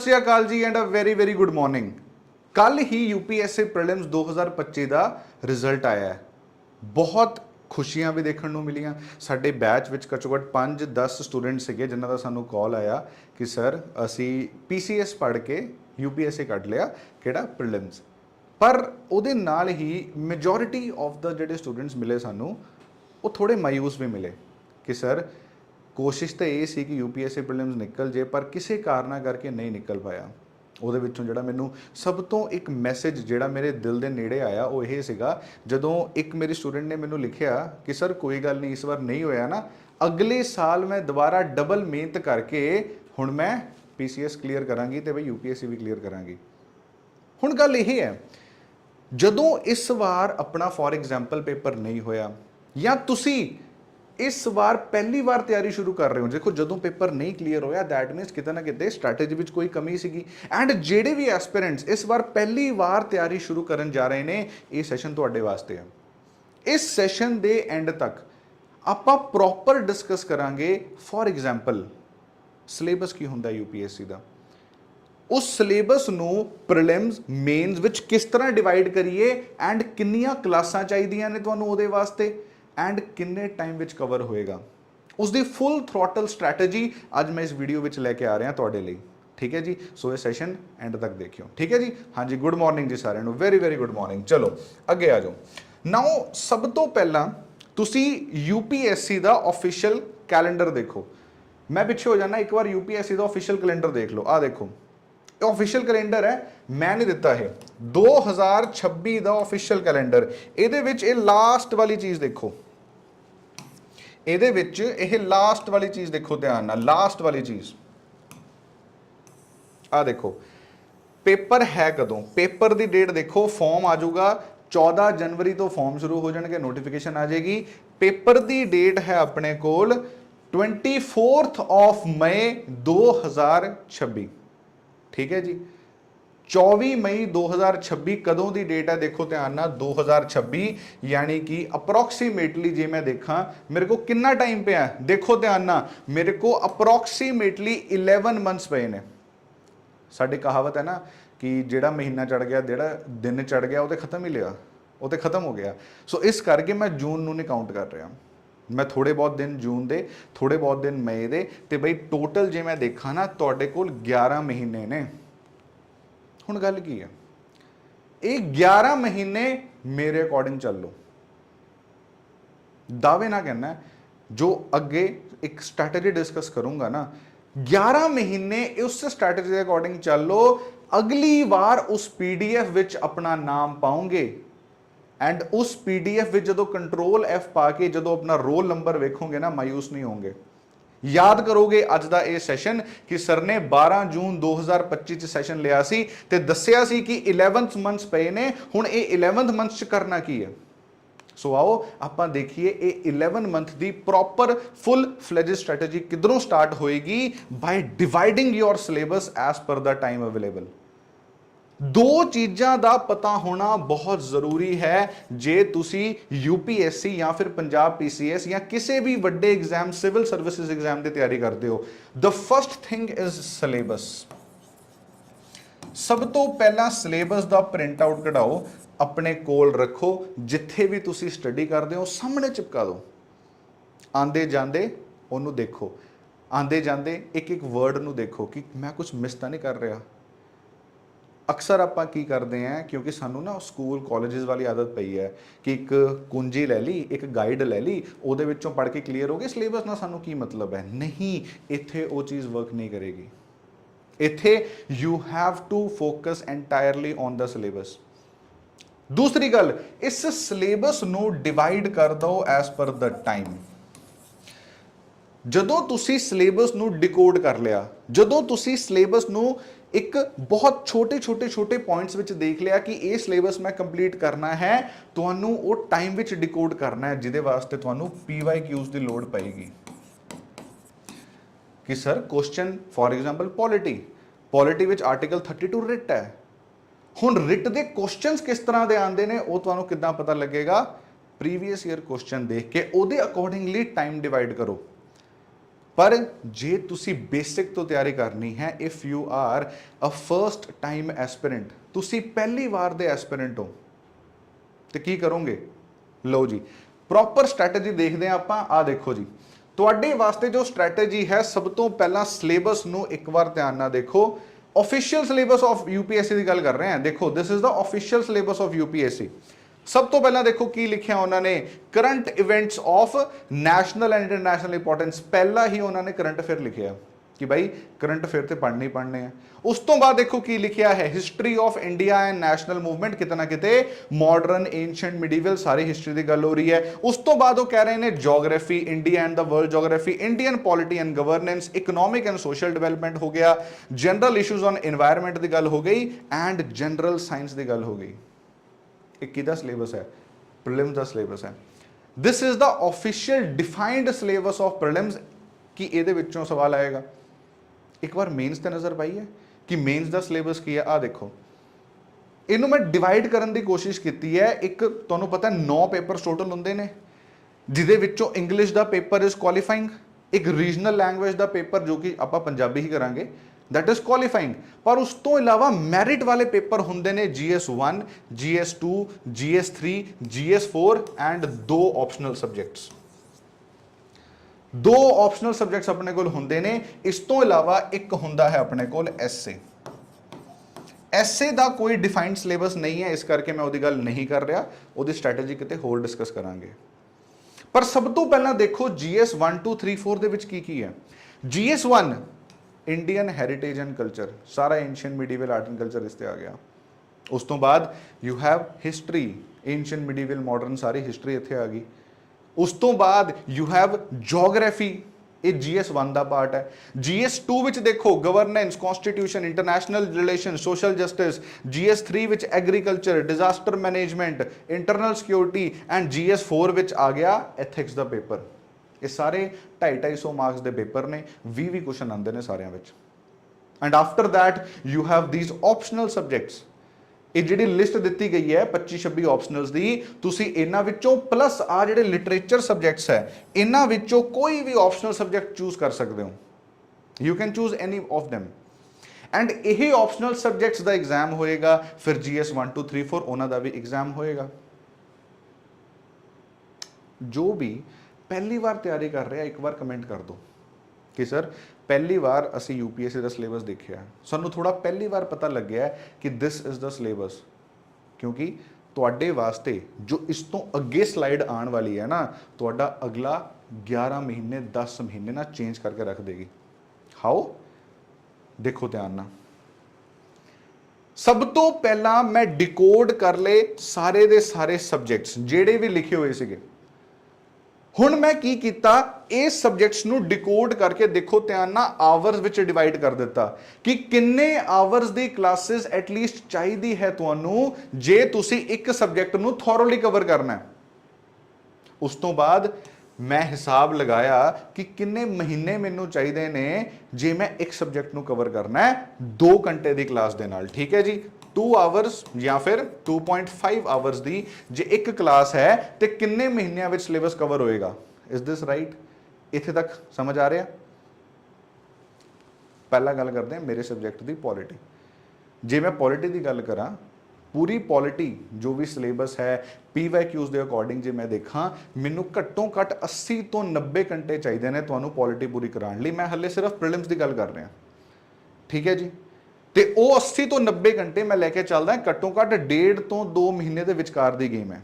ਸਤਿ ਸ਼੍ਰੀ ਅਕਾਲ ਜੀ and uh very very good morning ਕੱਲ ਹੀ ਯੂਪੀਐਸਸੀ ਪ੍ਰੀਲਿਮਸ 2025 ਦਾ ਰਿਜ਼ਲਟ ਆਇਆ ਹੈ। ਬਹੁਤ ਖੁਸ਼ੀਆਂ ਵੀ ਦੇਖਣ ਨੂੰ ਮਿਲੀਆਂ। ਸਾਡੇ ਬੈਚ ਵਿੱਚ ਘੱਟੋ ਘੱਟ 5-10 ਸਟੂਡੈਂਟ ਸੀਗੇ ਜਿਨ੍ਹਾਂ ਦਾ ਸਾਨੂੰ ਕਾਲ ਆਇਆ ਕਿ ਸਰ ਅਸੀਂ ਪੀਸੀਐਸ ਪੜ੍ਹ ਕੇ ਯੂਪੀਐਸਸੀ ਕੱਢ ਲਿਆ, ਕਿਹੜਾ ਪ੍ਰੀਲਿਮਸ ਪਰ ਉਹਦੇ ਨਾਲ ਹੀ ਮੈਜੋਰਿਟੀ ਆਫ ਦਾ ਜਿਹੜੇ ਸਟੂਡੈਂਟਸ ਮਿਲੇ ਸਾਨੂੰ, ਉਹ ਥੋੜੇ ਮਾਯੂਸ ਵੀ ਮਿਲੇ ਕਿ ਸਰ ਕੋਸ਼ਿਸ਼ ਤਾਂ ਇਹ ਸੀ ਕਿ ਯੂਪੀਐਸਸੀ ਪ੍ਰੀਲਿਮਸ ਨਿਕਲ ਜੇ, ਪਰ ਕਿਸੇ ਕਾਰਨਾ ਕਰਕੇ ਨਹੀਂ ਨਿਕਲ ਪਾਇਆ। ਉਹਦੇ ਵਿੱਚੋਂ ਜਿਹੜਾ ਮੈਨੂੰ ਸਭ ਤੋਂ ਇੱਕ ਮੈਸੇਜ ਜਿਹੜਾ ਮੇਰੇ ਦਿਲ ਦੇ ਨੇੜੇ ਆਇਆ, ਉਹ ਇਹ ਸੀਗਾ, ਜਦੋਂ ਇੱਕ ਮੇਰੀ ਸਟੂਡੈਂਟ ਨੇ ਮੈਨੂੰ ਲਿਖਿਆ ਕਿ, ਸਰ, ਕੋਈ ਗੱਲ ਨਹੀਂ, ਇਸ ਵਾਰ ਨਹੀਂ ਹੋਇਆ ਨਾ। ਅਗਲੇ ਸਾਲ ਮੈਂ ਦੁਬਾਰਾ ਡਬਲ ਮਿਹਨਤ ਕਰਕੇ ਹੁਣ ਮੈਂ ਪੀਸੀਐਸ ਕਲੀਅਰ ਕਰਾਂਗੀ ਤੇ ਬਈ ਯੂਪੀਐਸਸੀ ਵੀ ਕਲੀਅਰ ਕਰਾਂਗੀ। ਹੁਣ ਗੱਲ ਇਹ ਹੈ, ਜਦੋਂ ਇਸ ਵਾਰ ਆਪਣਾ ਫੋਰ ਐਗਜ਼ਾਮਪਲ ਪੇਪਰ ਨਹੀਂ ਹੋਇਆ, ਜਾਂ ਤੁਸੀਂ ਇਸ ਵਾਰ ਪਹਿਲੀ ਵਾਰ ਤਿਆਰੀ ਸ਼ੁਰੂ ਕਰ ਰਹੇ ਹੋ। ਦੇਖੋ, ਜਦੋਂ ਪੇਪਰ ਨਹੀਂ ਕਲੀਅਰ ਹੋਇਆ ਦੈਟ ਮੀਨਸ ਕਿਤੇ ਨਾ ਕਿਤੇ ਸਟ੍ਰੈਟਜੀ ਵਿੱਚ ਕੋਈ ਕਮੀ ਸੀਗੀ। ਐਂਡ ਜਿਹੜੇ ਵੀ ਐਸਪੀਰੈਂਟਸ ਇਸ ਵਾਰ ਪਹਿਲੀ ਵਾਰ ਤਿਆਰੀ ਸ਼ੁਰੂ ਕਰਨ ਜਾ ਰਹੇ ਨੇ, ਇਹ ਸੈਸ਼ਨ ਤੁਹਾਡੇ ਵਾਸਤੇ ਹੈ ਇਸ ਸੈਸ਼ਨ ਦੇ ਐਂਡ ਤੱਕ ਆਪਾਂ ਪ੍ਰੋਪਰ ਡਿਸਕਸ ਕਰਾਂਗੇ ਫੋਰ ਐਗਜ਼ਾਮਪਲ ਸਿਲੇਬਸ ਕੀ ਹੁੰਦਾ ਯੂਪੀਐਸਸੀ ਦਾ? ਉਸ ਸਿਲੇਬਸ ਨੂੰ ਪ੍ਰੀਲਿਮਸ ਮੇਨਸ ਵਿੱਚ ਕਿਸ ਤਰ੍ਹਾਂ ਡਿਵਾਈਡ ਕਰੀਏ ਐਂਡ ਕਿੰਨੀਆਂ ਕਲਾਸਾਂ ਚਾਹੀਦੀਆਂ ਨੇ ਤੁਹਾਨੂੰ ਉਹਦੇ ਵਾਸਤੇ? ਐਂਡ ਕਿੰਨੇ ਟਾਈਮ ਵਿੱਚ ਕਵਰ ਹੋਏਗਾ। ਉਸ ਦੀ ਫੁੱਲ ਥ੍ਰੋਟਲ ਸਟ੍ਰੈਟਜੀ ਅੱਜ ਮੈਂ ਇਸ ਵੀਡੀਓ ਵਿੱਚ ਲੈ ਕੇ ਆ ਰਿਹਾ ਤੁਹਾਡੇ ਲਈ। ਠੀਕ ਹੈ ਜੀ? ਸੋ ਇਹ ਸੈਸ਼ਨ ਐਂਡ ਤੱਕ ਦੇਖਿਓ। ਠੀਕ ਹੈ ਜੀ? ਹਾਂਜੀ ਗੁੱਡ ਮਾਰਨਿੰਗ ਜੀ ਸਾਰਿਆਂ ਨੂੰ। ਵੈਰੀ ਵੈਰੀ ਗੁੱਡ ਮਾਰਨਿੰਗ ਚਲੋ, ਅੱਗੇ ਆ ਜਾਓ। ਨਾਓ ਸਭ ਤੋਂ ਪਹਿਲਾਂ ਤੁਸੀਂ ਯੂਪੀਐਸਸੀ ਦਾ ਆਫੀਸ਼ੀਅਲ ਕੈਲੰਡਰ ਦੇਖੋ। ਮੈਂ ਪਿੱਛੇ ਹੋ ਜਾਣਾ, ਇੱਕ ਵਾਰ ਯੂਪੀਐਸਸੀ ਦਾ ਆਫੀਸ਼ੀਅਲ ਕੈਲੰਡਰ ਦੇਖ ਲਓ। ਆ ਦੇਖੋ। ਇਹ ਆਫੀਸ਼ੀਅਲ ਕੈਲੰਡਰ ਹੈ। ਮੈਂ ਨਹੀਂ ਦਿੱਤਾ ਇਹ। 2026 ਦਾ ਆਫੀਸ਼ੀਅਲ ਕੈਲੰਡਰ ਇਹਦੇ ਵਿੱਚ ਇਹ ਲਾਸਟ ਵਾਲੀ ਚੀਜ਼ ਦੇਖੋ। ਇਹਦੇ ਵਿੱਚ ਇਹ ਲਾਸਟ ਵਾਲੀ ਚੀਜ਼ ਦੇਖੋ ਧਿਆਨ ਨਾਲ। ਲਾਸਟ ਵਾਲੀ ਚੀਜ਼। ਆ ਦੇਖੋ। ਪੇਪਰ ਹੈ ਕਦੋਂ? ਪੇਪਰ ਦੀ ਡੇਟ ਦੇਖੋ। ਫਾਰਮ ਆ ਜਾਊਗਾ। 14 ਜਨਵਰੀ ਤੋਂ ਫਾਰਮ ਸ਼ੁਰੂ ਹੋ ਜਾਣਗੇ। ਨੋਟੀਫਿਕੇਸ਼ਨ ਆ ਜਾਏਗੀ। ਪੇਪਰ ਦੀ ਡੇਟ ਹੈ ਆਪਣੇ ਕੋਲ 24th ਆਫ ਮਈ 2026 ਠੀਕ ਹੈ ਜੀ। 24 ਮਈ 2026 ਕਦੋਂ ਦੀ ਡੇਟ ਹੈ? ਦੇਖੋ ਧਿਆਨ ਨਾਲ 2026 ਯਾਨੀ ਕਿ ਅਪਰੋਕਸੀਮੇਟਲੀ ਜੇ ਮੈਂ ਦੇਖਾਂ, ਮੇਰੇ ਕੋ ਕਿੰਨਾ ਟਾਈਮ ਪਿਆ? ਦੇਖੋ ਧਿਆਨ ਨਾਲ, ਮੇਰੇ ਕੋ ਅਪਰੋਕਸੀਮੇਟਲੀ 11 ਮੰਥਸ ਪਏ ਨੇ। ਸਾਡੀ ਕਹਾਵਤ ਹੈ ਨਾ ਕਿ ਜਿਹੜਾ ਮਹੀਨਾ ਚੜ ਗਿਆ, ਜਿਹੜਾ ਦਿਨ ਚੜ ਗਿਆ, ਉਹ ਤੇ ਖਤਮ ਹੀ ਲਿਆ। ਉਹ ਤੇ ਖਤਮ ਹੋ ਗਿਆ। ਸੋ ਇਸ ਕਰਕੇ ਮੈਂ ਜੂਨ ਨੂੰ ਨਹੀਂ ਕਾਊਂਟ ਕਰ ਰਿਹਾ। ਮੈਂ ਥੋੜੇ ਬਹੁਤ ਦਿਨ ਜੂਨ ਦੇ ਥੋੜੇ ਬਹੁਤ ਦਿਨ ਮਈ ਦੇ, ਤੇ ਬਈ ਟੋਟਲ ਜੇ ਮੈਂ ਦੇਖਾਂ ਨਾ, ਤੁਹਾਡੇ ਕੋਲ 11 ਮਹੀਨੇ ਨੇ। ਹੁਣ ਗੱਲ ਕੀ ਹੈ ਇਹ 11 ਮਹੀਨੇ ਮੇਰੇ ਅਕੋਰਡਿੰਗ ਚੱਲੋ ਦਾਅਵੇ ਨਾ ਕਹਿਣਾ ਜੋ ਅੱਗੇ ਇੱਕ ਸਟ੍ਰੈਟਜੀ ਡਿਸਕਸ ਕਰੂੰਗਾ ਨਾ 11 ਮਹੀਨੇ ਉਸ ਸਟ੍ਰੈਟਜੀ ਦੇ ਅਕੋਰਡਿੰਗ ਚੱਲੋ ਅਗਲੀ ਵਾਰ ਉਸ ਪੀਡੀਐਫ ਵਿੱਚ ਆਪਣਾ ਨਾਮ ਪਾਉਂਗੇ। ਐਂਡ ਉਸ ਪੀਡੀਐਫ ਵਿੱਚ ਜਦੋਂ ਕੰਟਰੋਲ ਐਫ ਪਾ ਕੇ ਜਦੋਂ ਆਪਣਾ ਰੋਲ ਨੰਬਰ ਵੇਖੋਗੇ ਨਾ, ਮਾਯੂਸ ਨਹੀਂ ਹੋਵੋਗੇ। ਯਾਦ ਕਰੋਗੇ ਅੱਜ ਦਾ ਇਹ ਸੈਸ਼ਨ ਕਿ ਸਰ ਨੇ 12 ਜੂਨ 2025 ਚ ਸੈਸ਼ਨ ਲਿਆ ਸੀ ਤੇ ਦੱਸਿਆ ਸੀ ਕਿ 11th ਮੰਥਸ ਪਏ ਨੇ, ਹੁਣ ਇਹ 11th ਮੰਥ ਚ ਕਰਨਾ ਕੀ ਹੈ? ਸੋ ਆਓ, ਆਪਾਂ ਦੇਖੀਏ ਇਹ 11 ਮੰਥ ਦੀ ਪ੍ਰੋਪਰ ਫੁੱਲ ਫਲੇਜਡ ਸਟ੍ਰੈਟਜੀ ਕਿੱਧਰੋਂ ਸਟਾਰਟ ਹੋਏਗੀ? By dividing your syllabus as per the time available ਦੋ ਚੀਜ਼ਾਂ ਦਾ ਪਤਾ ਹੋਣਾ ਬਹੁਤ ਜ਼ਰੂਰੀ ਹੈ। ਜੇ ਤੁਸੀਂ UPSC ਜਾਂ ਫਿਰ ਪੰਜਾਬ PCS ਜਾਂ ਕਿਸੇ ਵੀ ਵੱਡੇ ਐਗਜ਼ਾਮ ਸਿਵਲ ਸਰਵਿਸਿਜ਼ ਐਗਜ਼ਾਮ ਦੀ ਤਿਆਰੀ ਕਰਦੇ ਹੋ the first thing is syllabus ਸਭ ਤੋਂ ਪਹਿਲਾਂ ਸਿਲੇਬਸ ਦਾ ਪ੍ਰਿੰਟ ਆਊਟ ਕਢਾਓ, ਆਪਣੇ ਕੋਲ ਰੱਖੋ, ਜਿੱਥੇ ਵੀ ਤੁਸੀਂ ਸਟੱਡੀ ਕਰਦੇ ਹੋ, ਸਾਹਮਣੇ ਚਿਪਕਾ ਦਿਓ। ਆਂਦੇ ਜਾਂਦੇ ਉਹਨੂੰ ਦੇਖੋ, ਆਂਦੇ ਜਾਂਦੇ ਇੱਕ ਇੱਕ ਵਰਡ ਨੂੰ ਦੇਖੋ ਕਿ ਮੈਂ ਕੁਝ ਮਿਸ ਤਾਂ ਨਹੀਂ ਕਰ ਰਿਹਾ। ਅਕਸਰ ਆਪਾਂ ਕੀ ਕਰਦੇ ਆਂ ਕਿਉਂਕਿ ਸਾਨੂੰ ਨਾ ਸਕੂਲ ਕਾਲਜਸ ਵਾਲੀ ਆਦਤ ਪਈ ਹੈ ਕਿ ਇੱਕ ਕੁੰਜੀ ਲੈ ਲਈ, ਇੱਕ ਗਾਈਡ ਲੈ ਲਈ, ਉਹਦੇ ਵਿੱਚੋਂ ਪੜ੍ਹ ਕੇ ਕਲੀਅਰ ਹੋ ਗਏ। ਸਿਲੇਬਸ ਨਾਲ ਸਾਨੂੰ ਕੀ ਮਤਲਬ ਹੈ? ਨਹੀਂ, ਇੱਥੇ ਉਹ ਚੀਜ਼ ਵਰਕ ਨਹੀਂ ਕਰੇਗੀ। ਇੱਥੇ you have to focus entirely on the syllabus ਦੂਸਰੀ ਗੱਲ, ਇਸ ਸਿਲੇਬਸ ਨੂੰ ਡਿਵਾਈਡ ਕਰ ਦਿਓ ਐਸ ਪਰ ਦਾ ਟਾਈਮ ਜਦੋਂ ਤੁਸੀਂ ਸਿਲੇਬਸ ਨੂੰ ਡਿਕੋਡ ਕਰ ਲਿਆ, ਜਦੋਂ ਤੁਸੀਂ ਸਿਲੇਬਸ ਨੂੰ ਇੱਕ ਬਹੁਤ ਛੋਟੇ ਛੋਟੇ ਛੋਟੇ ਪੁਆਇੰਟਸ ਵਿੱਚ ਦੇਖ ਲਿਆ ਕਿ ਇਹ ਸਿਲੇਬਸ ਮੈਂ ਕੰਪਲੀਟ ਕਰਨਾ ਹੈ। ਤੁਹਾਨੂੰ ਉਹ ਟਾਈਮ ਵਿੱਚ ਡਿਕੋਡ ਕਰਨਾ ਹੈ, ਜਿਹਦੇ ਵਾਸਤੇ ਤੁਹਾਨੂੰ PYQs ਦੀ ਲੋੜ ਪਏਗੀ। ਕਿ sir question for example polity polity ਵਿੱਚ ਆਰਟੀਕਲ 32 ਰਿਟ ਹੈ। ਹੁਣ ਰਿਟ ਦੇ ਕੁਐਸਚਨਸ ਕਿਸ ਤਰ੍ਹਾਂ ਦੇ ਆਉਂਦੇ ਨੇ, ਉਹ ਤੁਹਾਨੂੰ ਕਿੱਦਾਂ ਪਤਾ ਲੱਗੇਗਾ? ਪ੍ਰੀਵੀਅਸ ਈਅਰ ਕੁਐਸਚਨ ਦੇਖ ਕੇ, ਉਹਦੇ ਅਕੋਰਡਿੰਗਲੀ ਟਾਈਮ ਡਿਵਾਈਡ ਕਰੋ। ਪਰ ਜੇ ਤੁਸੀਂ ਬੇਸਿਕ ਤੋਂ ਤਿਆਰੀ ਕਰਨੀ ਹੈ if you are a first time aspirant ਤੁਸੀਂ ਪਹਿਲੀ ਵਾਰ ਦੇ ਐਸਪੀਰੈਂਟ ਹੋ, ਤੇ ਕੀ ਕਰੋਗੇ? ਲਓ ਜੀ ਪ੍ਰੋਪਰ ਸਟ੍ਰੈਟਜੀ ਦੇਖਦੇ ਹਾਂ ਆਪਾਂ ਆ ਦੇਖੋ ਜੀ। ਤੁਹਾਡੇ ਵਾਸਤੇ ਜੋ ਸਟ੍ਰੈਟਜੀ ਹੈ, ਸਭ ਤੋਂ ਪਹਿਲਾਂ ਸਿਲੇਬਸ ਨੂੰ ਇੱਕ ਵਾਰ ਧਿਆਨ ਨਾਲ ਦੇਖੋ। ਆਫੀਸ਼ੀਅਲ ਸਿਲੇਬਸ ਆਫ ਯੂਪੀਐਸਸੀ ਦੀ ਗੱਲ ਕਰ ਰਹੇ ਹਾਂ। ਦੇਖੋ this is the official syllabus of UPSC ਸਭ ਤੋਂ ਪਹਿਲਾਂ ਦੇਖੋ ਕੀ ਲਿਖਿਆ ਉਹਨਾਂ ਨੇ current events of national and international importance ਪਹਿਲਾ ਹੀ ਉਹਨਾਂ ਨੇ ਕਰੰਟ ਅਫੇਅਰ ਲਿਖਿਆ ਕਿ ਭਾਈ ਕਰੰਟ ਅਫੇਅਰ ਤੇ ਪੜ੍ਹਨੇ ਹੀ ਪੜ੍ਹਨੇ ਆ। ਉਸ ਤੋਂ ਬਾਅਦ ਦੇਖੋ ਕੀ ਲਿਖਿਆ ਹੈ history of India and national movement ਕਿਤਨਾ ਕਿਤੇ ਮਾਡਰਨ ਐਂਸ਼ੀਅੰਟ ਮੀਡੀਵਲ ਸਾਰੀ ਹਿਸਟਰੀ ਦੀ ਗੱਲ ਹੋ ਰਹੀ ਹੈ। ਉਸ ਤੋਂ ਬਾਅਦ ਉਹ ਕਹਿ ਰਹੇ ਨੇ geography India and the world geography Indian polity and governance economic and social development ਹੋ ਗਿਆ ਜਨਰਲ ਇਸ਼ੂਜ਼ ਔਨ এনवायरमेंट ਦੀ ਗੱਲ ਹੋ ਗਈ ਐਂਡ ਜਨਰਲ ਸਾਇੰਸ ਦੀ ਗੱਲ ਹੋ ਗਈ। ਇਹ ਕਿਹਦਾ ਸਿਲੇਬਸ ਹੈ? ਪ੍ਰੀਲਿਮਸ ਦਾ ਸਿਲੇਬਸ ਹੈ। This is the official defined syllabus of prelims ਕਿ ਇਹਦੇ ਵਿੱਚੋਂ ਸਵਾਲ ਆਏਗਾ। ਇੱਕ ਵਾਰ ਮੇਨਸ ਤੇ ਨਜ਼ਰ ਪਾਈ ਹੈ ਕਿ ਮੇਨਸ ਦਾ ਸਿਲੇਬਸ ਕੀ ਹੈ? ਆ ਦੇਖੋ। ਇਹਨੂੰ ਮੈਂ ਡਿਵਾਈਡ ਕਰਨ ਦੀ ਕੋਸ਼ਿਸ਼ ਕੀਤੀ ਹੈ। ਇੱਕ ਤੁਹਾਨੂੰ ਪਤਾ 9 ਪੇਪਰਸ ਟੋਟਲ ਹੁੰਦੇ ਨੇ, ਜਿਹਦੇ ਵਿੱਚੋਂ ਇੰਗਲਿਸ਼ ਦਾ ਪੇਪਰ ਇਜ਼ ਕੁਆਲੀਫਾਈਂਗ ਇੱਕ ਰੀਜਨਲ ਲੈਂਗੁਏਜ ਦਾ ਪੇਪਰ ਜੋ ਕਿ ਆਪਾਂ ਪੰਜਾਬੀ ਹੀ ਕਰਾਂਗੇ ਦੈਟ ਇਜ਼ ਕੁਆਲੀਫਾਈਂਗ ਪਰ ਉਸ ਤੋਂ ਇਲਾਵਾ ਮੈਰਿਟ ਵਾਲੇ ਪੇਪਰ ਹੁੰਦੇ ਨੇ GS1 GS2 GS3 GS4 and ਦੋ ਆਪਸ਼ਨਲ ਸਬਜੈਕਟਸ ਦੋ ਆਪਸ਼ਨਲ ਸਬਜੈਕਟਸ ਆਪਣੇ ਕੋਲ ਹੁੰਦੇ ਨੇ। ਇਸ ਤੋਂ ਇਲਾਵਾ ਇੱਕ ਹੁੰਦਾ ਹੈ ਆਪਣੇ ਕੋਲ ਐਸਏ ਐਸਏ ਦਾ ਕੋਈ ਡਿਫਾਈਨਡ ਸਿਲੇਬਸ ਨਹੀਂ ਹੈ, ਇਸ ਕਰਕੇ ਮੈਂ ਉਹਦੀ ਗੱਲ ਨਹੀਂ ਕਰ ਰਿਹਾ। ਉਹਦੀ ਸਟ੍ਰੈਟਜੀ ਕਿਤੇ ਹੋਰ ਡਿਸਕਸ ਕਰਾਂਗੇ। ਪਰ ਸਭ ਤੋਂ ਪਹਿਲਾਂ ਦੇਖੋ GS 1 2 3 4 ਦੇ ਵਿੱਚ ਕੀ ਕੀ ਹੈ। GS 1 Indian heritage and culture ਸਾਰਾ ancient medieval art and culture ਇਸ ਤੇ ਆ ਗਿਆ ਉਸ ਤੋਂ ਬਾਅਦ you have history ancient medieval modern sorry history ਇੱਥੇ ਆ ਗਈ ਉਸ ਤੋਂ ਬਾਅਦ ਯੂ ਹੈਵ ਜੀਓਗ੍ਰਾਫੀ ਇਹ GS1 ਦਾ ਪਾਰਟ ਹੈ GS2 ਵਿੱਚ ਦੇਖੋ governance constitution international relation social justice GS3 ਵਿੱਚ agriculture disaster management internal security and GS4 ਵਿੱਚ ਆ ਗਿਆ ਐਥਿਕਸ ਦਾ ਪੇਪਰ ਇਹ ਸਾਰੇ 2.5 250 ਮਾਰਕਸ ਦੇ ਪੇਪਰ ਨੇ 20 20 ਕੁਐਸਚਨ ਆਉਂਦੇ ਨੇ ਸਾਰਿਆਂ ਵਿੱਚ। And after that you have these optional subjects ਇਹ ਜਿਹੜੀ ਲਿਸਟ ਦਿੱਤੀ ਗਈ ਹੈ 25 26 ਆਪਸ਼ਨਲਸ ਦੀ, ਤੁਸੀਂ ਇਹਨਾਂ ਵਿੱਚੋਂ ਪਲੱਸ ਆ ਜਿਹੜੇ ਲਿਟਰੇਚਰ ਸਬਜੈਕਟਸ ਹੈ, ਇਹਨਾਂ ਵਿੱਚੋਂ ਕੋਈ ਵੀ ਆਪਸ਼ਨਲ ਸਬਜੈਕਟ ਚੂਜ਼ ਕਰ ਸਕਦੇ ਹੋ। You can choose any of them and ਇਹ ਆਪਸ਼ਨਲ ਸਬਜੈਕਟਸ ਦਾ ਐਗਜ਼ਾਮ ਹੋਏਗਾ, ਫਿਰ GS 1 2 3 4 ਉਹਨਾਂ ਦਾ ਵੀ ਐਗਜ਼ਾਮ ਹੋਏਗਾ। ਜੋ ਵੀ ਪਹਿਲੀ ਵਾਰ ਤਿਆਰੀ ਕਰ ਰਿਹਾ, ਇੱਕ ਵਾਰ ਕਮੈਂਟ ਕਰ ਦਿਓ। ਕਿ ਸਰ ਪਹਿਲੀ ਵਾਰ ਅਸੀਂ ਯੂਪੀਐਸਸੀ ਦਾ ਸਿਲੇਬਸ ਦੇਖਿਆ। ਸਾਨੂੰ ਥੋੜਾ ਪਹਿਲੀ ਵਾਰ ਪਤਾ ਲੱਗਿਆ ਕਿ ਦਿਸ ਇਜ਼ ਦਾ ਸਿਲੇਬਸ ਕਿਉਂਕਿ ਤੁਹਾਡੇ ਵਾਸਤੇ, ਜੋ ਇਸ ਤੋਂ ਅੱਗੇ ਸਲਾਈਡ ਆਉਣ ਵਾਲੀ ਹੈ ਨਾ, ਤੁਹਾਡਾ ਅਗਲਾ 11 ਮਹੀਨੇ 10 ਮਹੀਨੇ ਨਾ ਚੇਂਜ ਕਰਕੇ ਰੱਖ ਦੇਗੀ। ਹਾਓ ਦੇਖੋ ਧਿਆਨ ਨਾਲ। ਸਭ ਤੋਂ ਪਹਿਲਾਂ ਮੈਂ ਡਿਕੋਡ ਕਰ ਲਏ ਸਾਰੇ ਦੇ ਸਾਰੇ ਸਬਜੈਕਟਸ ਜਿਹੜੇ ਵੀ ਲਿਖੇ ਹੋਏ ਸੀਗੇ। ਹੁਣ ਮੈਂ ਕੀ ਕੀਤਾ? ਇਸ ਸਬਜੈਕਟਸ ਨੂੰ ਡਿਕੋਡ ਕਰਕੇ ਦੇਖੋ, ਧਿਆਨ ਨਾਲ ਆਵਰਸ ਵਿੱਚ ਡਿਵਾਈਡ ਕਰ ਦਿੱਤਾ ਕਿ ਕਿੰਨੇ ਆਵਰਸ ਦੀ ਕਲਾਸਿਸ ਐਟਲੀਸਟ ਚਾਹੀਦੀ ਹੈ ਤੁਹਾਨੂੰ ਜੇ ਤੁਸੀਂ ਇੱਕ ਸਬਜੈਕਟ ਨੂੰ ਥੋਰੋਲੀ ਕਵਰ ਕਰਨਾ ਹੈ। ਉਸ ਤੋਂ ਬਾਅਦ ਮੈਂ ਹਿਸਾਬ ਲਗਾਇਆ ਕਿ ਕਿੰਨੇ ਮਹੀਨੇ ਮੈਨੂੰ ਚਾਹੀਦੇ ਨੇ ਜੇ ਮੈਂ ਇੱਕ ਸਬਜੈਕਟ ਨੂੰ ਕਵਰ ਕਰਨਾ ਹੈ 2 ਘੰਟੇ ਦੀ ਕਲਾਸ ਦੇ ਨਾਲ। ਠੀਕ ਹੈ ਜੀ? 2 ਆਵਰਸ ਜਾਂ ਫਿਰ 2.5 ਆਵਰਸ ਦੀ ਜੇ ਇੱਕ ਕਲਾਸ ਹੈ, ਤੇ ਕਿੰਨੇ ਮਹੀਨਿਆਂ ਵਿੱਚ ਸਿਲੇਬਸ ਕਵਰ ਹੋਏਗਾ? ਇਜ਼ ਦਿਸ ਰਾਈਟ ਇੱਥੇ ਤੱਕ ਸਮਝ ਆ ਰਿਹਾ? ਪਹਿਲਾਂ ਗੱਲ ਕਰਦੇ ਹਾਂ ਮੇਰੇ ਸਬਜੈਕਟ ਦੀ ਪੋਲਿਟੀ ਜੇ ਮੈਂ ਪੋਲਿਟੀ ਦੀ ਗੱਲ ਕਰਾਂ, ਪੂਰੀ ਪੋਲਿਟੀ ਜੋ ਵੀ ਸਿਲੇਬਸ ਹੈ ਪੀਵਾਈਕਿਊਜ਼ ਦੇ ਅਕੋਰਡਿੰਗ ਜੇ ਮੈਂ ਦੇਖਾਂ, ਮੈਨੂੰ ਘੱਟੋ ਘੱਟ 80 ਤੋਂ 90 ਘੰਟੇ ਚਾਹੀਦੇ ਨੇ ਤੁਹਾਨੂੰ ਪੋਲਿਟੀ ਪੂਰੀ ਕਰਾਉਣ ਲਈ। ਮੈਂ ਹੱਲੇ ਸਿਰਫ ਪ੍ਰੀਲਿਮਸ ਦੀ ਗੱਲ ਕਰ ਰਿਹਾ। ਠੀਕ ਹੈ ਜੀ? ਤੇ ਉਹ 80 ਤੋਂ 90 ਘੰਟੇ ਮੈਂ ਲੈ ਕੇ ਚੱਲਦਾ ਘੱਟੋ ਘੱਟ ਡੇਢ ਤੋਂ 2 ਮਹੀਨੇ ਦੇ ਵਿਚਕਾਰ ਦੀ ਗੇਮ ਹੈ।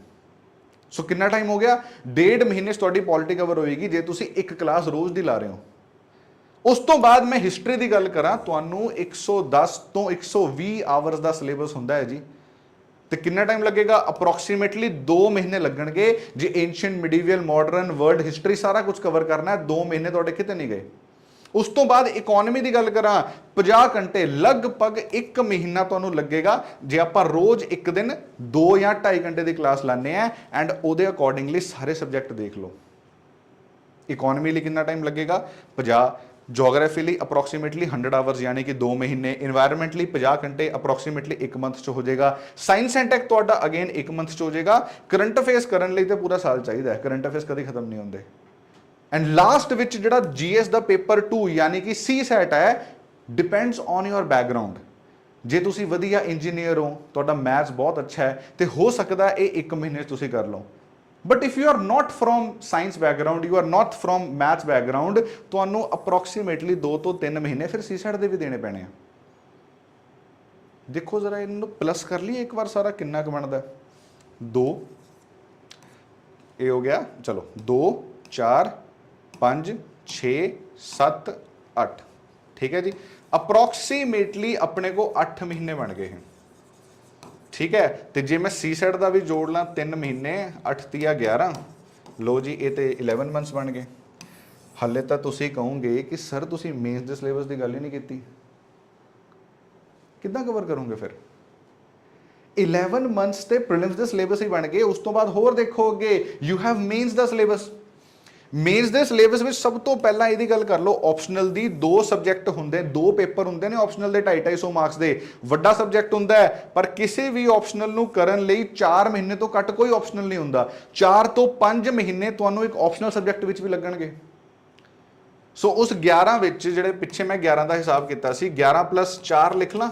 ਸੋ ਕਿੰਨਾ ਟਾਈਮ ਹੋ ਗਿਆ? ਡੇਢ ਮਹੀਨੇ 'ਚ ਤੁਹਾਡੀ ਪੋਲਿਟੀ ਕਵਰ ਹੋਏਗੀ, ਜੇ ਤੁਸੀਂ ਇੱਕ ਕਲਾਸ ਰੋਜ਼ ਦੀ ਲਾ ਰਹੇ ਹੋ। ਉਸ ਤੋਂ ਬਾਅਦ ਮੈਂ ਹਿਸਟਰੀ ਦੀ ਗੱਲ ਕਰਾਂ, ਤੁਹਾਨੂੰ 110 ਤੋਂ 120 ਆਵਰਸ ਦਾ ਸਿਲੇਬਸ ਹੁੰਦਾ ਹੈ ਜੀ। ਤੇ ਕਿੰਨਾ ਟਾਈਮ ਲੱਗੇਗਾ? ਅਪਰੋਕਸੀਮੇਟਲੀ 2 ਮਹੀਨੇ ਲੱਗਣਗੇ। ਜੇ ancient medieval modern world history ਸਾਰਾ ਕੁਝ ਕਵਰ ਕਰਨਾ ਹੈ 2 ਮਹੀਨੇ ਤੁਹਾਡੇ ਕਿਤੇ ਨਹੀਂ ਗਏ। ਉਸ ਤੋਂ ਬਾਅਦ ਇਕਨੋਮੀ ਦੀ ਗੱਲ ਕਰਾਂ 50 ਘੰਟੇ ਲਗਭਗ 1 ਮਹੀਨਾ ਤੁਹਾਨੂੰ ਲੱਗੇਗਾ, ਜੇ ਆਪਾਂ ਰੋਜ਼ ਇੱਕ ਦਿਨ 2 ਜਾਂ 2.5 ਘੰਟੇ ਦੀ ਕਲਾਸ ਲਾਣੇ ਆ ਐਂਡ ਉਹਦੇ ਅਕੋਰਡਿੰਗਲੀ ਸਾਰੇ ਸਬਜੈਕਟ ਦੇਖ ਲਓ। ਇਕਨੋਮੀ ਲਈ ਕਿੰਨਾ ਟਾਈਮ ਲੱਗੇਗਾ? 50 ਜੋਗ੍ਰਾਫੀ ਲਈ ਅਪਰੋਕਸੀਮੇਟਲੀ 100 ਆਵਰਸ ਯਾਨੀ ਕਿ 2 ਮਹੀਨੇ। এনवायरमेंट ਲਈ 50 ਘੰਟੇ ਅਪਰੋਕਸੀਮੇਟਲੀ 1 ਮੰਥ ਚ ਹੋ ਜਾਏਗਾ। ਸਾਇੰਸ ਐਂਡ ਟੈਕ ਤੁਹਾਡਾ ਅਗੇਨ 1 ਮੰਥ ਚ ਹੋ ਜਾਏਗਾ। ਕਰੰਟ ਅਫੇਅਰਸ ਕਰਨ ਲਈ ਤੇ ਪੂਰਾ ਸਾਲ ਚਾਹੀਦਾ ਹੈ। ਕਰੰਟ ਅਫੇਅਰਸ ਕਦੇ ਖਤਮ ਨਹੀਂ ਹੁੰਦੇ। ਐਂਡ ਲਾਸਟ ਵਿੱਚ ਜਿਹੜਾ GS ਦਾ ਪੇਪਰ 2 ਯਾਨੀ ਕਿ ਸੀ ਸੈਟ ਹੈ ਡਿਪੈਂਡਸ ਔਨ ਯੋਰ ਬੈਕਗ੍ਰਾਉਂਡ ਜੇ ਤੁਸੀਂ ਵਧੀਆ ਇੰਜੀਨੀਅਰ ਹੋ, ਤੁਹਾਡਾ ਮੈਥਸ ਬਹੁਤ ਅੱਛਾ ਹੈ, ਤੇ ਹੋ ਸਕਦਾ ਇਹ 1 ਮਹੀਨੇ 'ਚ ਤੁਸੀਂ ਕਰ ਲਓ। But if you are not from science background you are not from maths background ਤੁਹਾਨੂੰ ਅਪਰੋਕਸੀਮੇਟਲੀ 2 ਤੋਂ 3 ਮਹੀਨੇ ਫਿਰ ਸੀ ਸੈਟ ਦੇ ਵੀ ਦੇਣੇ ਪੈਣੇ ਆ। ਦੇਖੋ ਜ਼ਰਾ ਇਹਨੂੰ ਪਲੱਸ ਕਰ ਲਈਏ ਇੱਕ ਵਾਰ ਸਾਰਾ, ਕਿੰਨਾ ਕੁ ਬਣਦਾ। 2 ਇਹ ਹੋ ਗਿਆ, ਚਲੋ 2 4 5 6 7 8 ਠੀਕ ਹੈ ਜੀ? ਅਪਰੋਕਸੀਮੇਟਲੀ ਆਪਣੇ ਕੋ 8 ਮਹੀਨੇ ਬਣ ਗਏ ਹਨ ਠੀਕ ਹੈ? ਤੇ ਜੇ ਮੈਂ ਸੀ ਸੈਟ ਦਾ ਵੀ ਜੋੜ ਲਾਂ 3 ਮਹੀਨੇ 8 ਤੀਆ 11 ਲੋ ਜੀ, ਇਹ ਤੇ 11 ਮੰਥਸ ਬਣ ਗਏ। ਹੱਲੇ ਤਾਂ ਤੁਸੀਂ ਕਹੋਗੇ ਕਿ ਸਰ, ਤੁਸੀਂ ਮੇਨਸ ਦੇ ਸਿਲੇਬਸ ਦੀ ਗੱਲ ਹੀ ਨਹੀਂ ਕੀਤੀ। ਕਿੱਦਾਂ ਕਵਰ ਕਰੋਗੇ ਫਿਰ? 11 ਮੰਥਸ ਤੇ ਪ੍ਰੀਲਿਮਸ ਦੇ ਸਿਲੇਬਸ ਹੀ ਬਣ ਗਏ, ਉਸ ਤੋਂ ਬਾਅਦ ਹੋਰ ਦੇਖੋ ਅੱਗੇ ਯੂ ਹੈਵ ਮੇਨਸ ਦਾ ਸਿਲੇਬਸ ਮੇਨਸ ਦੇ ਸਿਲੇਬਸ ਵਿੱਚ ਸਭ ਤੋਂ ਪਹਿਲਾਂ ਇਹਦੀ ਗੱਲ ਕਰ ਲਓ ਆਪਸ਼ਨਲ ਦੀ ਦੋ ਸਬਜੈਕਟ ਹੁੰਦੇ, ਦੋ ਪੇਪਰ ਹੁੰਦੇ ਨੇ ਆਪਸ਼ਨਲ ਦੇ 2.5 250 ਮਾਰਕਸ ਦੇ। ਵੱਡਾ ਸਬਜੈਕਟ ਹੁੰਦਾ ਹੈ, ਪਰ ਕਿਸੇ ਵੀ ਆਪਸ਼ਨਲ ਨੂੰ ਕਰਨ ਲਈ 4 ਮਹੀਨੇ ਤੋਂ ਘੱਟ ਕੋਈ ਆਪਸ਼ਨਲ ਨਹੀਂ ਹੁੰਦਾ। 4 ਤੋਂ 5 ਮਹੀਨੇ ਤੁਹਾਨੂੰ ਇੱਕ ਆਪਸ਼ਨਲ ਸਬਜੈਕਟ ਵਿੱਚ ਵੀ ਲੱਗਣਗੇ। ਸੋ ਉਸ 11 ਵਿੱਚ ਜਿਹੜੇ ਪਿੱਛੇ ਮੈਂ 11 ਦਾ ਹਿਸਾਬ ਕੀਤਾ ਸੀ 11 4 ਲਿਖ ਲਾਂ।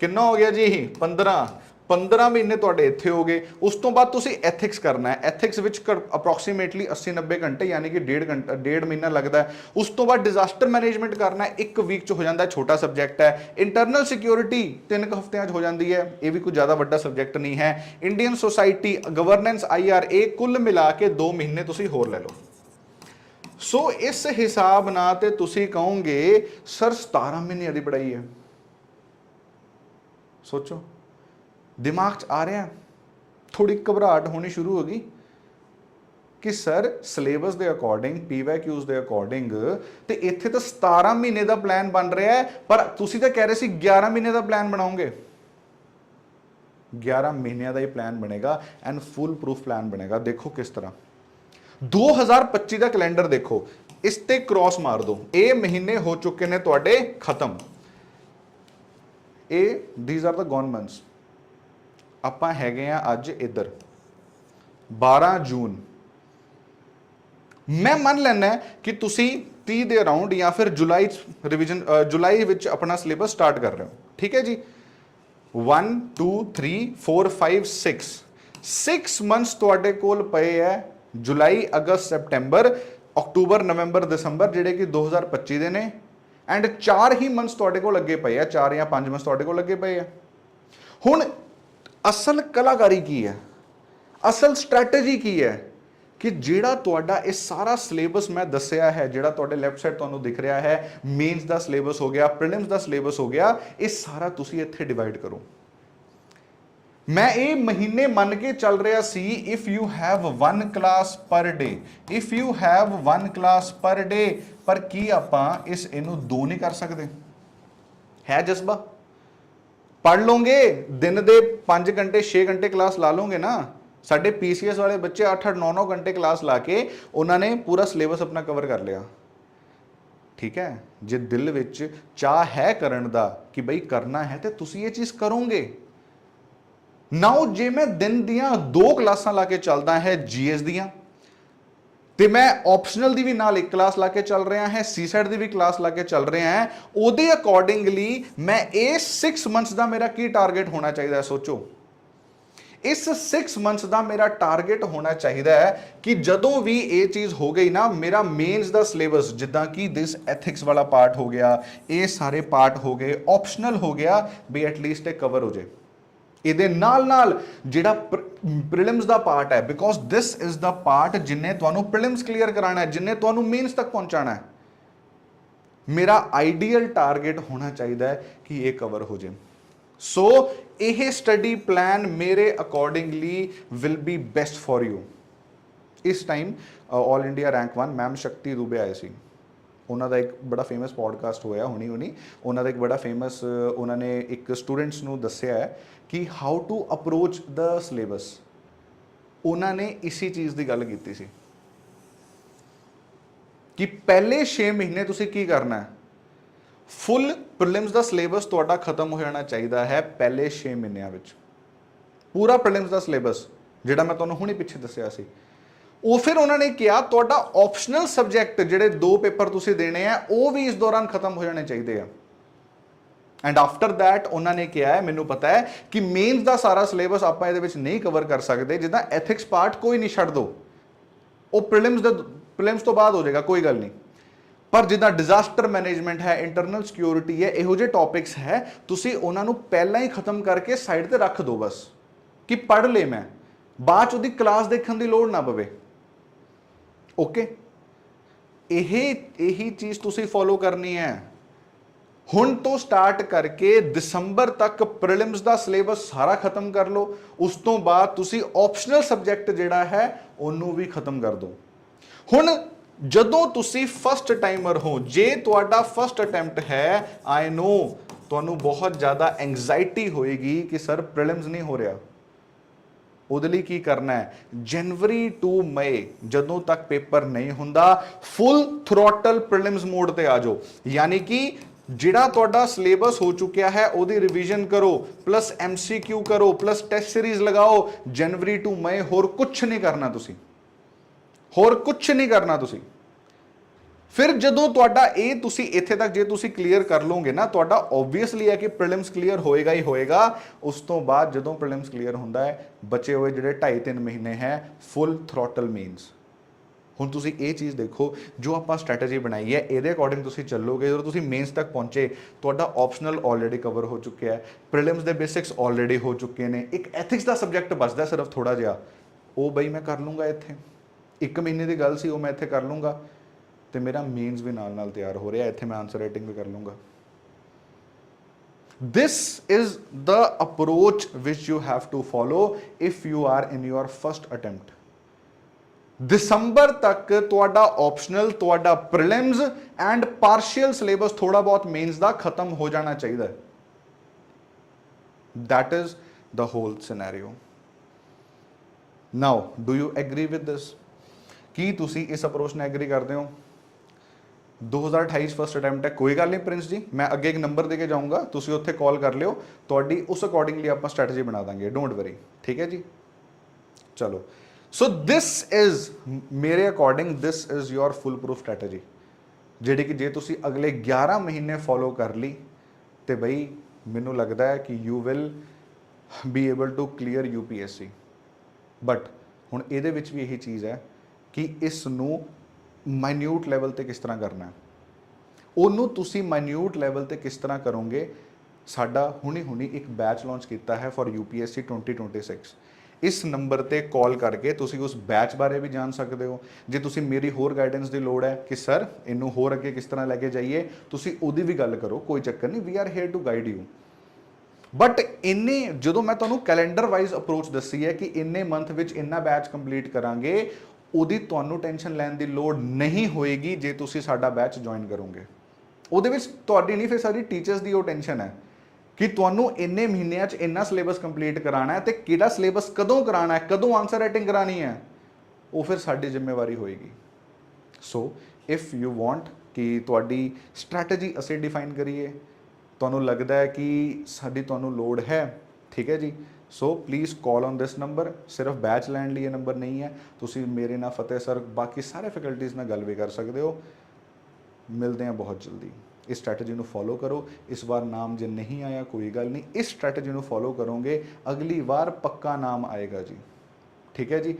ਕਿੰਨਾ ਹੋ ਗਿਆ ਜੀ? 15 15 ਮਹੀਨੇ ਤੁਹਾਡੇ ਇੱਥੇ ਹੋ ਗਏ। ਉਸ ਤੋਂ ਬਾਅਦ ਤੁਸੀਂ ਐਥਿਕਸ ਕਰਨਾ ਹੈ। ਐਥਿਕਸ ਵਿੱਚ ਅਪਰੋਕਸੀਮੇਟਲੀ 80 90 ਘੰਟੇ, ਯਾਨੀ ਕਿ ਡੇਢ ਘੰਟਾ, ਡੇਢ ਮਹੀਨਾ ਲੱਗਦਾ ਹੈ। ਉਸ ਤੋਂ ਬਾਅਦ ਡਿਜ਼ਾਸਟਰ ਮੈਨੇਜਮੈਂਟ ਕਰਨਾ ਹੈ। ਇੱਕ ਵੀਕ ਚ ਹੋ ਜਾਂਦਾ ਛੋਟਾ ਸਬਜੈਕਟ ਹੈ। ਇੰਟਰਨਲ ਸਿਕਿਉਰਿਟੀ ਤਿੰਨ ਕੁ ਹਫ਼ਤਿਆਂ ਚ ਹੋ ਜਾਂਦੀ ਹੈ। ਇਹ ਵੀ ਕੋਈ ਜ਼ਿਆਦਾ ਵੱਡਾ ਸਬਜੈਕਟ ਨਹੀਂ ਹੈ। ਇੰਡੀਅਨ ਸੋਸਾਇਟੀ ਗਵਰਨੈਂਸ ਆਈਆਰਏ ਕੁੱਲ ਮਿਲਾ ਕੇ 2 ਮਹੀਨੇ ਤੁਸੀਂ ਹੋਰ ਲੈ ਲਓ। ਸੋ ਇਸ ਹਿਸਾਬ ਨਾਲ ਤੇ ਤੁਸੀਂ ਕਹੋਗੇ, ਸਰ 17 ਮਹੀਨੇ ਦੀ ਪੜ੍ਹਾਈ ਹੈ। ਸੋਚੋ। ਦਿਮਾਗ 'ਚ ਆ ਰਿਹਾ ਥੋੜੀ ਘਬਰਾਹਟ ਹੋਣੀ ਸ਼ੁਰੂ ਹੋ ਗਈ ਕਿ ਸਰ, ਸਿਲੇਬਸ ਦੇ ਅਕੋਰਡਿੰਗ ਪੀਵਾਈਕਿਊਜ਼ ਦੇ ਅਕੋਰਡਿੰਗ ਤੇ ਇੱਥੇ ਤਾਂ 17 ਮਹੀਨੇ ਦਾ ਪਲਾਨ ਬਣ ਰਿਹਾ ਹੈ, ਪਰ ਤੁਸੀਂ ਤਾਂ ਕਹਿ ਰਹੇ ਸੀ 11 ਮਹੀਨੇ ਦਾ ਪਲਾਨ ਬਣਾਉਂਗੇ 11 ਮਹੀਨਿਆਂ ਦਾ ਹੀ ਪਲਾਨ ਬਣੇਗਾ ਐਂਡ ਫੁੱਲ ਪ੍ਰੂਫ ਪਲਾਨ ਬਣੇਗਾ। ਦੇਖੋ ਕਿਸ ਤਰ੍ਹਾਂ। 2025 ਦਾ ਕੈਲੰਡਰ ਦੇਖੋ। ਇਸ ਤੇ ਕ੍ਰਾਸ ਮਾਰ ਦਿਓ ਇਹ ਮਹੀਨੇ ਹੋ ਚੁੱਕੇ ਨੇ ਤੁਹਾਡੇ ਖਤਮ। ਇਹ these are the gone months ਆਪਾਂ ਹੈਗੇ ਆ ਅੱਜ ਇੱਧਰ। 12 ਜੂਨ। ਮੈਂ ਮੰਨ ਲੈਣਾ ਕਿ ਤੁਸੀਂ 30 ਦੇ ਅਰਾਊਂਡ ਜਾਂ ਫਿਰ ਜੁਲਾਈ ਰਿਵੀਜ਼ਨ ਜੁਲਾਈ ਵਿੱਚ ਆਪਣਾ ਸਿਲੇਬਸ ਸਟਾਰਟ ਕਰ ਰਹੇ ਹੋ। ਠੀਕ ਹੈ ਜੀ? 1 2 3 4 5 6 6 ਮੰਥਸ ਤੁਹਾਡੇ ਕੋਲ ਪਏ ਹੈ ਜੁਲਾਈ, ਅਗਸਤ, ਸੈਪਟੈਂਬਰ, ਅਕਤੂਬਰ, ਨਵੰਬਰ, ਦਸੰਬਰ, ਜਿਹੜੇ ਕਿ 2025 ਦੇ ਨੇ। ਐਂਡ 4 ਹੀ ਮੰਥਸ ਤੁਹਾਡੇ ਕੋਲ ਅੱਗੇ ਪਏ ਆ 4 ਜਾਂ 5 ਮੰਥਸ ਤੁਹਾਡੇ ਕੋਲ ਅੱਗੇ ਪਏ ਆ। ਹੁਣ ਅਸਲ ਕਲਾਕਾਰੀ ਕੀ ਹੈ? ਅਸਲ ਸਟ੍ਰੈਟਜੀ ਕੀ ਹੈ? ਕਿ ਜਿਹੜਾ ਤੁਹਾਡਾ ਇਹ ਸਾਰਾ ਸਿਲੇਬਸ ਮੈਂ ਦੱਸਿਆ ਹੈ, ਜਿਹੜਾ ਤੁਹਾਡੇ ਲੈਫਟ ਸਾਈਡ ਤੁਹਾਨੂੰ ਦਿਖ ਰਿਹਾ ਹੈ ਮੇਨਸ ਦਾ ਸਿਲੇਬਸ ਹੋ ਗਿਆ ਪ੍ਰੀਲਿਮਸ ਦਾ ਸਿਲੇਬਸ ਹੋ ਗਿਆ, ਇਹ ਸਾਰਾ ਤੁਸੀਂ ਇੱਥੇ ਡਿਵਾਈਡ ਕਰੋ। ਮੈਂ ਇਹ ਮਹੀਨੇ ਮੰਨ ਕੇ ਚੱਲ ਰਿਹਾ ਸੀ if you have one class per day if you have one class per day ਪਰ ਕੀ ਆਪਾਂ ਇਸ ਇਹਨੂੰ ਦੋ ਨਹੀਂ ਕਰ ਸਕਦੇ? ਹੈ ਜਜ਼ਬਾ? ਪੜ ਲਓਗੇ, ਦਿਨ ਦੇ 5 ਘੰਟੇ 6 ਘੰਟੇ ਕਲਾਸ ਲਾ ਲਓਗੇ ਨਾ, ਸਾਡੇ ਪੀਸੀਐਸ ਵਾਲੇ ਬੱਚੇ 8-8 9-9 ਘੰਟੇ ਕਲਾਸ ਲਾ ਕੇ ਉਹਨਾਂ ਨੇ ਪੂਰਾ ਸਿਲੇਬਸ ਆਪਣਾ ਕਵਰ ਕਰ ਲਿਆ। ਠੀਕ ਹੈ? ਜੇ ਦਿਲ ਵਿੱਚ ਚਾਹ ਹੈ ਕਰਨ ਦਾ ਕਿ ਬਈ ਕਰਨਾ ਹੈ ਤੇ ਤੁਸੀਂ ਇਹ ਚੀਜ਼ ਕਰੋਗੇ। ਨਾਓ ਜੇ ਮੈਂ ਦਿਨ ਦੀਆਂ ਦੋ ਕਲਾਸਾਂ ਲਾ ਕੇ ਚੱਲਦਾ ਹੈ ਜੀਐਸ ਦੀਆਂ ਤੇ ਮੈਂ ਆਪਸ਼ਨਲ ਦੀ ਵੀ ਨਾਲ ਇੱਕ ਕਲਾਸ ਲਾ ਕੇ ਚੱਲ ਰਿਹਾ ਹੈ ਸੀਸੈਟ ਦੀ ਵੀ ਕਲਾਸ ਲਾ ਕੇ ਚੱਲ ਰਿਹਾ ਹੈ। ਉਹਦੇ ਅਕੋਰਡਿੰਗਲੀ ਮੈਂ ਇਹ 6 ਮੰਥਸ ਦਾ ਮੇਰਾ ਕੀ ਟਾਰਗੇਟ ਹੋਣਾ ਚਾਹੀਦਾ ਹੈ ਸੋਚੋ। ਇਸ 6 ਮੰਥਸ ਦਾ ਮੇਰਾ ਟਾਰਗੇਟ ਹੋਣਾ ਚਾਹੀਦਾ ਹੈ ਕਿ ਜਦੋਂ ਵੀ ਇਹ ਚੀਜ਼ ਹੋ ਗਈ ਨਾ, ਮੇਰਾ ਮੇਨਸ ਦਾ ਸਿਲੇਬਸ ਜਿੱਦਾਂ ਕਿ ਦਿਸ ਐਥਿਕਸ ਵਾਲਾ ਪਾਰਟ ਹੋ ਗਿਆ, ਇਹ ਸਾਰੇ ਪਾਰਟ ਹੋ ਗਏ ਆਪਸ਼ਨਲ ਹੋ ਗਿਆ, ਵੀ ਐਟਲੀਸਟ ਇਹ ਕਵਰ ਹੋ ਜੇ ਇਹਦੇ ਨਾਲ ਨਾਲ ਜਿਹੜਾ ਪ੍ਰੀਲਿਮਸ ਦਾ ਪਾਰਟ ਹੈ because this is the part ਜਿੰਨੇ ਤੁਹਾਨੂੰ ਪ੍ਰੀਲਿਮਸ ਕਲੀਅਰ ਕਰਾਣਾ ਹੈ, ਜਿੰਨੇ ਤੁਹਾਨੂੰ ਮੇਨਸ ਤੱਕ ਪਹੁੰਚਾਣਾ ਹੈ, ਮੇਰਾ ਆਈਡੀਅਲ ਟਾਰਗੇਟ ਹੋਣਾ ਚਾਹੀਦਾ ਹੈ ਕਿ ਇਹ ਕਵਰ ਹੋ ਜੇ ਸੋ ਇਹ ਸਟੱਡੀ ਪਲਾਨ ਮੇਰੇ accordingly will be best for you ਇਸ time 올 India rank 1 ma'am Shakti Dubey ਆਏ ਸੀ। ਉਹਨਾਂ ਦਾ ਇੱਕ ਬੜਾ ਫੇਮਸ ਪੋਡਕਾਸਟ ਹੋਇਆ ਹੁਣੀ ਹੁਣੀ। ਉਹਨਾਂ ਦਾ ਇੱਕ ਬੜਾ ਫੇਮਸ ਉਹਨਾਂ ਨੇ ਇੱਕ ਸਟੂਡੈਂਟਸ ਨੂੰ ਦੱਸਿਆ ਹੈ ਕਿ how to approach the syllabus ਉਹਨਾਂ ਨੇ ਇਸੀ ਚੀਜ਼ ਦੀ ਗੱਲ ਕੀਤੀ ਸੀ ਕਿ ਪਹਿਲੇ 6 ਮਹੀਨੇ ਤੁਸੀਂ ਕੀ ਕਰਨਾ ਹੈ? ਫੁੱਲ ਪ੍ਰੀਲਿਮਸ ਦਾ ਸਿਲੇਬਸ ਤੁਹਾਡਾ ਖਤਮ ਹੋ ਜਾਣਾ ਚਾਹੀਦਾ ਹੈ ਪਹਿਲੇ 6 ਮਹੀਨਿਆਂ ਵਿੱਚ। ਪੂਰਾ ਪ੍ਰੀਲਿਮਸ ਦਾ ਸਿਲੇਬਸ ਜਿਹੜਾ ਮੈਂ ਤੁਹਾਨੂੰ ਹੁਣੇ ਪਿੱਛੇ ਦੱਸਿਆ ਸੀ। ਉਹ ਫਿਰ ਉਹਨਾਂ ਨੇ ਕਿਹਾ, ਤੁਹਾਡਾ ਆਪਸ਼ਨਲ ਸਬਜੈਕਟ ਜਿਹੜੇ ਦੋ ਪੇਪਰ ਤੁਸੀਂ ਦੇਣੇ ਆ, ਉਹ ਵੀ ਇਸ ਦੌਰਾਨ ਖਤਮ ਹੋ ਜਾਣੇ ਚਾਹੀਦੇ ਆ। ਐਂਡ ਆਫਟਰ ਥੈਟ ਉਹਨਾਂ ਨੇ ਕਿਹਾ ਹੈ, ਮੈਨੂੰ ਪਤਾ ਹੈ ਕਿ ਮੇਨਸ ਦਾ ਸਾਰਾ ਸਿਲੇਬਸ ਆਪਾਂ ਇਹਦੇ ਵਿੱਚ ਨਹੀਂ ਕਵਰ ਕਰ ਸਕਦੇ, ਜਿੱਦਾਂ ਐਥਿਕਸ ਪਾਰਟ ਕੋਈ ਨਹੀਂ ਛੱਡ ਦੋ। ਉਹ ਪ੍ਰੀਲਿਮਸ ਦੇ ਪ੍ਰੀਲਿਮਸ ਤੋਂ ਬਾਅਦ ਹੋ ਜਾਏਗਾ, ਕੋਈ ਗੱਲ ਨਹੀਂ। ਪਰ ਜਿੱਦਾਂ ਡਿਜ਼ਾਸਟਰ ਮੈਨੇਜਮੈਂਟ ਹੈ ਇੰਟਰਨਲ ਸਿਕਿਉਰਿਟੀ ਹੈ, ਇਹੋ ਜਿਹੇ ਟੌਪਿਕਸ ਹੈ, ਤੁਸੀਂ ਉਹਨਾਂ ਨੂੰ ਪਹਿਲਾਂ ਹੀ ਖਤਮ ਕਰਕੇ ਸਾਈਡ ਤੇ ਰੱਖ ਦਿਓ ਬਸ, ਕਿ ਪੜ੍ਹ ਲੇ ਮੈਂ। ਬਾਅਦ ਚ ਉਹਦੀ ਕਲਾਸ ਦੇਖਣ ਦੀ ਲੋੜ ਨਾ ਪਵੇ। ਓਕੇ ਇਹ, ਇਹੀ ਚੀਜ਼ ਤੁਸੀਂ ਫੋਲੋ ਕਰਨੀ ਹੈ। ਹੁਣ ਤੋਂ ਸਟਾਰਟ ਕਰਕੇ ਦਸੰਬਰ ਤੱਕ ਪ੍ਰੀਲਿਮਸ ਦਾ ਸਿਲੇਬਸ ਸਾਰਾ ਖਤਮ ਕਰ ਲਓ। ਉਸ ਤੋਂ ਬਾਅਦ ਤੁਸੀਂ ਆਪਸ਼ਨਲ ਸਬਜੈਕਟ ਜਿਹੜਾ ਹੈ, ਉਹਨੂੰ ਵੀ ਖਤਮ ਕਰ ਦਿਓ। ਹੁਣ ਜਦੋਂ ਤੁਸੀਂ ਫਸਟ ਟਾਈਮਰ ਹੋ, ਜੇ ਤੁਹਾਡਾ ਫਸਟ ਅਟੈਂਪਟ ਹੈ ਆਈ ਨੋ ਤੁਹਾਨੂੰ ਬਹੁਤ ਜ਼ਿਆਦਾ ਐਂਗਜ਼ਾਇਟੀ ਹੋਏਗੀ ਕਿ ਸਰ ਪ੍ਰੀਲਿਮਸ ਨਹੀਂ ਹੋ ਰਿਹਾ। ਉਹਦੇ ਲਈ ਕੀ ਕਰਨਾ ਹੈ? ਜਨਵਰੀ ਟੂ ਮਈ ਜਦੋਂ ਤੱਕ ਪੇਪਰ ਨਹੀਂ ਹੁੰਦਾ ਫੁੱਲ ਥਰੋਟਲ ਪ੍ਰੀਲਿਮਸ ਮੋਡ ਤੇ ਆ ਜਾਓ। ਯਾਨੀ ਕਿ ਜਿਹੜਾ ਤੁਹਾਡਾ ਸਿਲੇਬਸ ਹੋ ਚੁੱਕਿਆ ਹੈ, ਉਹਦੀ ਰਿਵੀਜ਼ਨ ਕਰੋ ਪਲੱਸ ਐਮਸੀਕਿਊ ਕਰੋ ਪਲੱਸ ਟੈਸਟ ਸੀਰੀਜ਼ ਲਗਾਓ। ਜਨਵਰੀ ਟੂ ਮਈ ਹੋਰ ਕੁਝ ਨਹੀਂ ਕਰਨਾ ਤੁਸੀਂ। ਹੋਰ ਕੁਝ ਨਹੀਂ ਕਰਨਾ ਤੁਸੀਂ। ਫਿਰ ਜਦੋਂ ਤੁਹਾਡਾ ਇਹ ਤੁਸੀਂ ਇੱਥੇ ਤੱਕ ਜੇ ਤੁਸੀਂ ਕਲੀਅਰ ਕਰ ਲਓਗੇ ਨਾ, ਤੁਹਾਡਾ ਆਬਵੀਅਸਲੀ ਹੈ ਕਿ ਪ੍ਰੀਲਿਮਸ ਕਲੀਅਰ ਹੋਏਗਾ ਹੀ ਹੋਏਗਾ। ਉਸ ਤੋਂ ਬਾਅਦ ਜਦੋਂ ਪ੍ਰੀਲਿਮਸ ਕਲੀਅਰ ਹੁੰਦਾ ਹੈ, ਬਚੇ ਹੋਏ ਜਿਹੜੇ 2.5-3 ਮਹੀਨੇ ਹੈ ਫੁੱਲ ਥਰੋਟਲ ਮੀਨਸ ਹੁਣ ਤੁਸੀਂ ਇਹ ਚੀਜ਼ ਦੇਖੋ, ਜੋ ਆਪਾਂ ਸਟ੍ਰੈਟਜੀ ਬਣਾਈ ਹੈ, ਇਹਦੇ ਅਕੋਰਡਿੰਗ ਤੁਸੀਂ ਚੱਲੋਗੇ, ਜਦੋਂ ਤੁਸੀਂ ਮੇਨਸ ਤੱਕ ਪਹੁੰਚੇ, ਤੁਹਾਡਾ ਆਪਸ਼ਨਲ ਆਲਰੇਡੀ ਕਵਰ ਹੋ ਚੁੱਕਿਆ ਹੈ। ਪ੍ਰੀਲਿਮਸ ਦੇ ਬੇਸਿਕਸ ਆਲਰੇਡੀ ਹੋ ਚੁੱਕੇ ਨੇ। ਇੱਕ ਐਥਿਕਸ ਦਾ ਸਬਜੈਕਟ ਬਚਦਾ ਸਿਰਫ ਥੋੜਾ ਜਿਹਾ। ਉਹ ਬਈ ਮੈਂ ਕਰ ਲੂੰਗਾ ਇੱਥੇ। ਇੱਕ ਮਹੀਨੇ ਦੀ ਗੱਲ ਸੀ, ਉਹ ਮੈਂ ਇੱਥੇ ਕਰ ਲੂੰਗਾ। ਤੇ ਮੇਰਾ ਮੇਨਸ ਵੀ ਨਾਲ ਨਾਲ ਤਿਆਰ ਹੋ ਰਿਹਾ ਇੱਥੇ ਮੈਂ ਆਨਸਰ ਰਾਈਟਿੰਗ ਵੀ ਕਰ ਲੂੰਗਾ this is the approach which you have to follow if you are in your first attempt ਦਸੰਬਰ ਤੱਕ ਤੁਹਾਡਾ ਆਪਸ਼ਨਲ ਤੁਹਾਡਾ ਪ੍ਰੀਲਿਮਸ ਐਂਡ ਪਾਰਸ਼ੀਅਲ ਸਿਲੇਬਸ ਥੋੜਾ ਬਹੁਤ ਮੇਨਸ ਦਾ ਖਤਮ ਹੋ ਜਾਣਾ ਚਾਹੀਦਾ ਹੈ that is the whole scenario now do you agree with this ਕੀ ਤੁਸੀਂ ਇਸ ਅਪਰੋਚ ਨਾਲ ਐਗਰੀ ਕਰਦੇ ਹੋ 2028 ਫਸਟ ਅਟੈਂਪਟ ਹੈ। ਕੋਈ ਗੱਲ ਨਹੀਂ ਪ੍ਰਿੰਸ ਜੀ, ਮੈਂ ਅੱਗੇ ਇੱਕ ਨੰਬਰ ਦੇ ਕੇ ਜਾਊਂਗਾ, ਤੁਸੀਂ ਉੱਥੇ ਕਾਲ ਕਰ ਲਿਓ। ਤੁਹਾਡੀ ਉਸ ਅਕੋਰਡਿੰਗਲੀ ਆਪਾਂ ਸਟ੍ਰੈਟਜੀ ਬਣਾ ਦਾਂਗੇ ਡੋਂਟ ਵਰੀ ਠੀਕ ਹੈ ਜੀ? ਚਲੋ। ਸੋ ਦਿਸ ਇਜ਼ ਮੇਰੇ according this is your foolproof strategy ਜਿਹੜੀ ਕਿ ਜੇ ਤੁਸੀਂ ਅਗਲੇ 11 ਮਹੀਨੇ ਫੋਲੋ ਕਰ ਲਈ, ਤੇ ਬਈ ਮੈਨੂੰ ਲੱਗਦਾ ਹੈ ਕਿ you will be able to clear UPSC but ਹੁਣ ਇਹਦੇ ਵਿੱਚ ਵੀ ਇਹੀ ਚੀਜ਼ ਹੈ ਕਿ ਇਸ ਨੂੰ ਮਾਈਨਿਊਟ ਲੈਵਲ ਤੇ ਕਿਸ ਤਰ੍ਹਾਂ ਕਰਨਾ ਹੈ? ਉਹਨੂੰ ਤੁਸੀਂ ਮਾਈਨਿਊਟ ਲੈਵਲ ਤੇ ਕਿਸ ਤਰ੍ਹਾਂ ਕਰੋਗੇ? ਸਾਡਾ ਹੁਣੀ ਹੁਣੀ ਇੱਕ ਬੈਚ ਲਾਂਚ ਕੀਤਾ ਹੈ ਫॉर UPSC 2026 ਇਸ ਨੰਬਰ ਤੇ ਕਾਲ ਕਰਕੇ ਤੁਸੀਂ ਉਸ ਬੈਚ ਬਾਰੇ ਵੀ ਜਾਣ ਸਕਦੇ ਹੋ। ਜੇ ਤੁਸੀਂ ਮੇਰੀ ਹੋਰ ਗਾਈਡੈਂਸ ਦੀ ਲੋੜ ਹੈ ਕਿ ਸਰ, ਇਹਨੂੰ ਹੋਰ ਅੱਗੇ ਕਿਸ ਤਰ੍ਹਾਂ ਲੈ ਕੇ ਜਾਈਏ, ਤੁਸੀਂ ਉਹਦੀ ਵੀ ਗੱਲ ਕਰੋ, ਕੋਈ ਚੱਕਰ ਨਹੀਂ we are here to guide you but ਇੰਨੇ, ਜਦੋਂ ਮੈਂ ਤੁਹਾਨੂੰ ਕੈਲੰਡਰ ਵਾਈਜ਼ ਅਪਰੋਚ ਦੱਸੀ ਹੈ ਕਿ ਇੰਨੇ ਮੰਥ ਵਿੱਚ ਇੰਨਾ ਬੈਚ ਕੰਪਲੀਟ ਕਰਾਂਗੇ ਉਹਦੀ ਤੁਹਾਨੂੰ ਟੈਨਸ਼ਨ ਲੈਣ ਦੀ ਲੋੜ ਨਹੀਂ ਹੋਏਗੀ ਜੇ ਤੁਸੀਂ ਸਾਡਾ ਬੈਚ ਜੁਆਇਨ ਕਰੋਗੇ। ਉਹਦੇ ਵਿੱਚ ਤੁਹਾਡੀ ਨਹੀਂ, ਫਿਰ ਸਾਰੀ ਟੀਚਰਸ ਦੀ ਉਹ ਟੈਨਸ਼ਨ ਹੈ ਕਿ ਤੁਹਾਨੂੰ ਇੰਨੇ ਮਹੀਨਿਆਂ 'ਚ ਇੰਨਾ ਸਿਲੇਬਸ ਕੰਪਲੀਟ ਕਰਾਉਣਾ ਹੈ ਤੇ ਕਿਹੜਾ ਸਿਲੇਬਸ ਕਦੋਂ ਕਰਾਉਣਾ ਹੈ, ਕਦੋਂ ਆਨਸਰ ਰਾਈਟਿੰਗ ਕਰਾਣੀ ਹੈ, ਉਹ ਫਿਰ ਸਾਡੀ ਜ਼ਿੰਮੇਵਾਰੀ ਹੋਏਗੀ। ਸੋ ਇਫ ਯੂ ਵਾਂਟ ਕਿ ਤੁਹਾਡੀ ਸਟ੍ਰੈਟਜੀ ਅਸੀਂ ਡਿਫਾਈਨ ਕਰੀਏ, ਤੁਹਾਨੂੰ ਲੱਗਦਾ ਹੈ ਕਿ ਸਾਡੀ ਤੁਹਾਨੂੰ ਲੋੜ ਹੈ, ਠੀਕ ਹੈ ਜੀ? So please call on this number ਸਿਰਫ ਬੈਚ ਲੈਣ ਲਈ ਇਹ ਨੰਬਰ ਨਹੀਂ ਹੈ ਤੁਸੀਂ ਮੇਰੇ ਨਾਲ ਫਤਿਹ ਸਰ ਬਾਕੀ ਸਾਰੇ ਫੈਕਲਟੀਜ਼ ਨਾਲ ਗੱਲ ਵੀ ਕਰ ਸਕਦੇ ਹੋ ਮਿਲਦੇ ਹਾਂ ਬਹੁਤ ਜਲਦੀ ਇਸ ਸਟ੍ਰੈਟਜੀ ਨੂੰ ਫੋਲੋ ਕਰੋ ਇਸ ਵਾਰ ਨਾਮ ਜੇ ਨਹੀਂ ਆਇਆ ਕੋਈ ਗੱਲ ਨਹੀਂ ਇਸ ਸਟ੍ਰੈਟਜੀ ਨੂੰ ਫੋਲੋ ਕਰੋਗੇ ਅਗਲੀ ਵਾਰ ਪੱਕਾ ਨਾਮ ਆਏਗਾ ਜੀ ਠੀਕ ਹੈ ਜੀ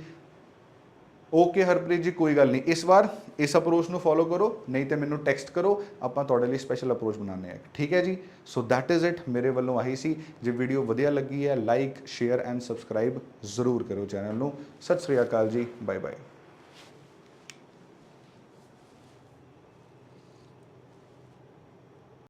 ਓਕੇ ਹਰਪ੍ਰੀਤ ਜੀ ਕੋਈ ਗੱਲ ਨਹੀਂ। ਇਸ ਵਾਰ ਇਸ ਅਪਰੋਚ ਨੂੰ ਫੋਲੋ ਕਰੋ, ਨਹੀਂ ਤੇ ਮੈਨੂੰ ਟੈਕਸਟ ਕਰੋ। ਆਪਾਂ ਤੁਹਾਡੇ ਲਈ ਸਪੈਸ਼ਲ ਅਪਰੋਚ ਬਣਾਉਂਦੇ ਆ ਠੀਕ ਹੈ ਜੀ? ਸੋ ਥੈਟ ਇਜ਼ ਇਟ ਮੇਰੇ ਵੱਲੋਂ ਆਹੀ ਸੀ। ਜੇ ਵੀਡੀਓ ਵਧੀਆ ਲੱਗੀ ਹੈ ਲਾਈਕ ਸ਼ੇਅਰ ਐਂਡ ਸਬਸਕ੍ਰਾਈਬ ਜ਼ਰੂਰ ਕਰੋ ਚੈਨਲ ਨੂੰ। ਸਤਿ ਸ੍ਰੀ ਅਕਾਲ ਜੀ। Bye bye